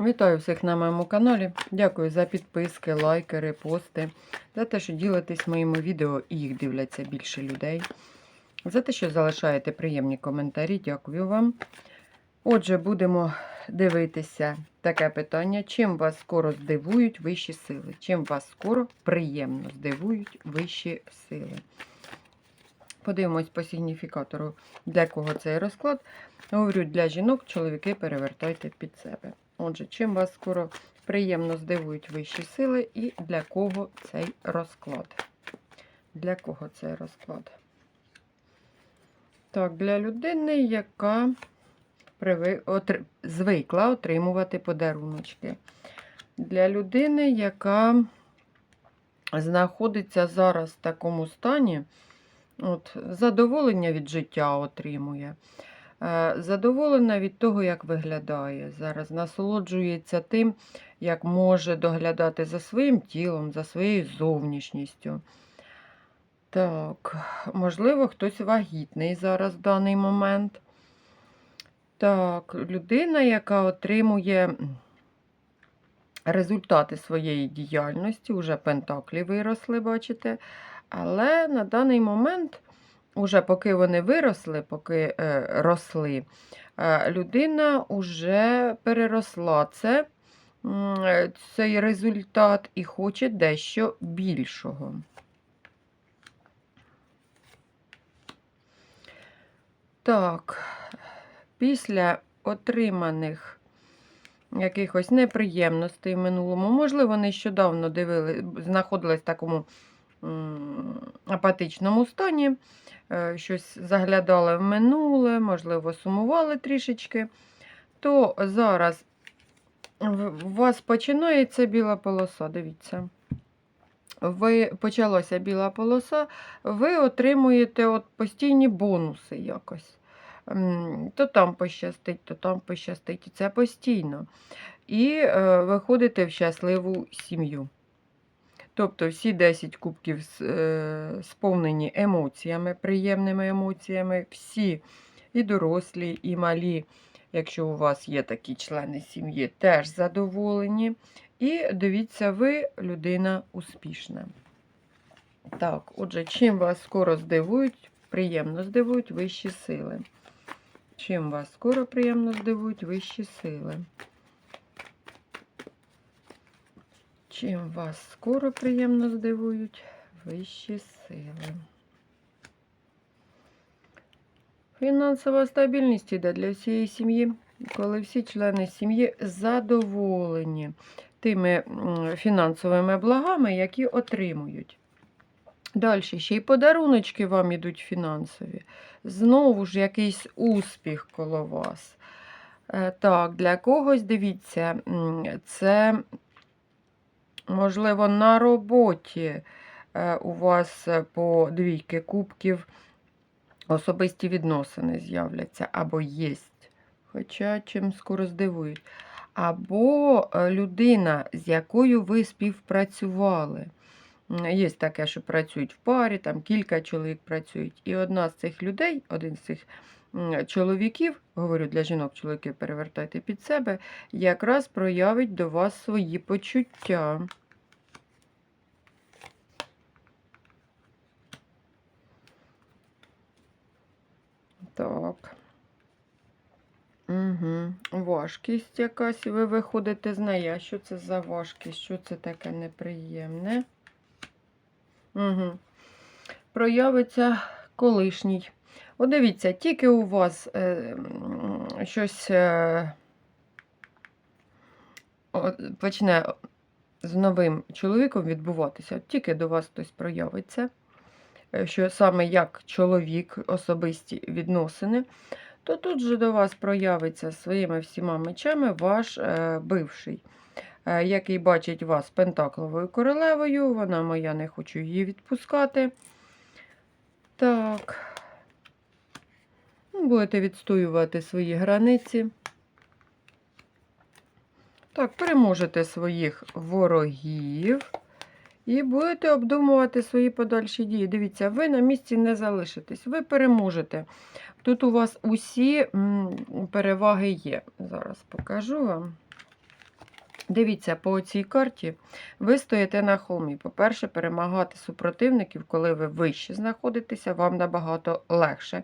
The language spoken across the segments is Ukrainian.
Вітаю всіх на моєму каналі. Дякую за підписки, лайки, репости, за те, що ділитесь моїми відео і їх дивляться більше людей. За те, що залишаєте приємні коментарі. Дякую вам. Отже, будемо дивитися таке питання: чим вас скоро здивують вищі сили? Чим вас скоро приємно здивують вищі сили? Подивимось по сигніфікатору, для кого цей розклад. Говорю, для жінок, чоловіки перевертайте під себе. Отже, чим вас скоро приємно здивують вищі сили і для кого цей розклад? Для кого цей розклад? Так, для людини, яка приви... отр... звикла отримувати подаруночки. Для людини, яка знаходиться зараз в такому стані, от, задоволення від життя отримує. Е, Задоволена від того, як виглядає. Зараз насолоджується тим, як може доглядати за своїм тілом, за своєю зовнішністю. Так, можливо, хтось вагітний зараз в даний момент. Так, людина, яка отримує результати своєї діяльності, уже пентаклі виросли, бачите. Але на даний момент Уже поки вони виросли, поки е, росли, е, людина вже переросла це, е, цей результат і хоче дещо більшого. Так, після отриманих якихось неприємностей в минулому, можливо, нещодавно дивили, знаходились в такому апатичному стані щось заглядали в минуле, можливо, сумували трішечки, то зараз у вас починається біла полоса, дивіться. Ви почалася біла полоса, ви отримуєте от постійні бонуси якось. То там пощастить, то там пощастить. І це постійно. І е, виходите в щасливу сім'ю. Тобто всі 10 кубків е, сповнені емоціями, приємними емоціями, всі і дорослі, і малі, якщо у вас є такі члени сім'ї, теж задоволені. І дивіться, ви людина успішна. Так, отже, чим вас скоро здивують, приємно здивують вищі сили. Чим вас скоро приємно здивують вищі сили? Чим вас скоро приємно здивують вищі сили. Фінансова стабільність іде для всієї сім'ї, коли всі члени сім'ї задоволені тими фінансовими благами, які отримують. Далі ще й подаруночки вам ідуть фінансові. Знову ж якийсь успіх коло вас. Е, Так, для когось, дивіться, це Можливо, на роботі е, у вас е, по двійки кубків особисті відносини з'являться або єсть. Хоча чим скоро здивують. Або е, людина, з якою ви співпрацювали. Є таке, що працюють в парі, там кілька чоловік працюють. І одна з цих людей, один з цих чоловіків, говорю для жінок, чоловіків перевертайте під себе, якраз проявить до вас свої почуття. Так. Угу. Важкість якась, ви виходите з неї. А що це за важкість? Що це таке неприємне? Угу. Проявиться колишній. От дивіться, тільки у вас е, щось е, о, почне з новим чоловіком відбуватися, тільки до вас хтось проявиться, що саме як чоловік, особисті відносини, то тут же до вас проявиться своїми всіма мечами ваш е, бивший, е, який бачить вас пентакловою королевою. Вона моя, не хочу її відпускати. Так. Ну, Будете відстоювати свої границі. Так, переможете своїх ворогів і будете обдумувати свої подальші дії. Дивіться, ви на місці не залишитесь, ви переможете. Тут у вас усі переваги є. Зараз покажу вам. Дивіться, по цій карті ви стоїте на холмі. По-перше, перемагати супротивників, коли ви вище знаходитеся, вам набагато легше.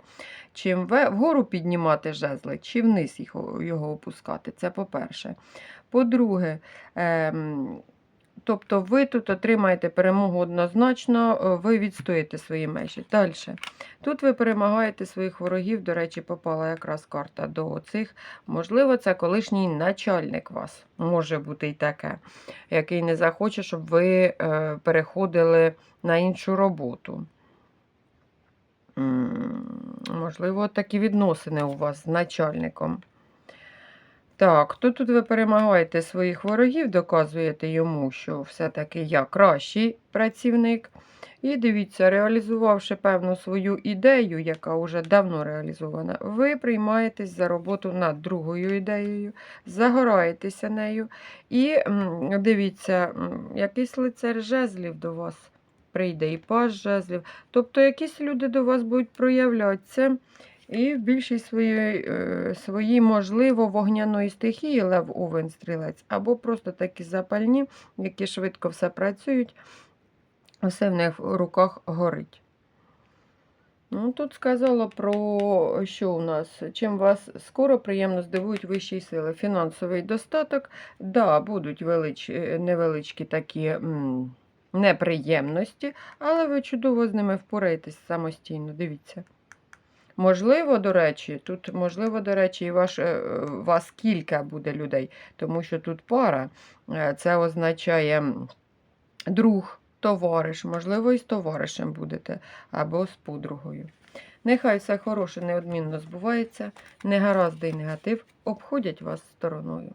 Чим ве- вгору піднімати жезли, чи вниз його, його опускати. Це по-перше. По-друге, ем, тобто ви тут отримаєте перемогу однозначно, е, ви відстоїте свої межі. Далі. Тут ви перемагаєте своїх ворогів. До речі, попала якраз карта до цих. Можливо, це колишній начальник вас. Може бути і таке, який не захоче, щоб ви е, переходили на іншу роботу. Можливо, такі відносини у вас з начальником. Так, то тут ви перемагаєте своїх ворогів, доказуєте йому, що все-таки я кращий працівник. І дивіться, реалізувавши певну свою ідею, яка вже давно реалізована, ви приймаєтесь за роботу над другою ідеєю, загораєтеся нею. І дивіться, якийсь лицар жезлів до вас прийде, і паж жезлів. Тобто якісь люди до вас будуть проявлятися. І в більшій своїй, е, можливо, вогняної стихії лев овен стрілець, або просто такі запальні, які швидко все працюють, все в них в руках горить. Ну, тут сказала про що у нас, чим вас скоро приємно здивують вищі сили. Фінансовий достаток, да, будуть велич, е, невеличкі такі м, неприємності, але ви чудово з ними впораєтесь самостійно. Дивіться. Можливо, до речі, тут, можливо, до речі, і ваш, е, вас кілька буде людей, тому що тут пара. Е, Це означає друг, товариш, можливо, і з товаришем будете, або з подругою. Нехай все хороше неодмінно збувається, негаразди і негатив обходять вас стороною.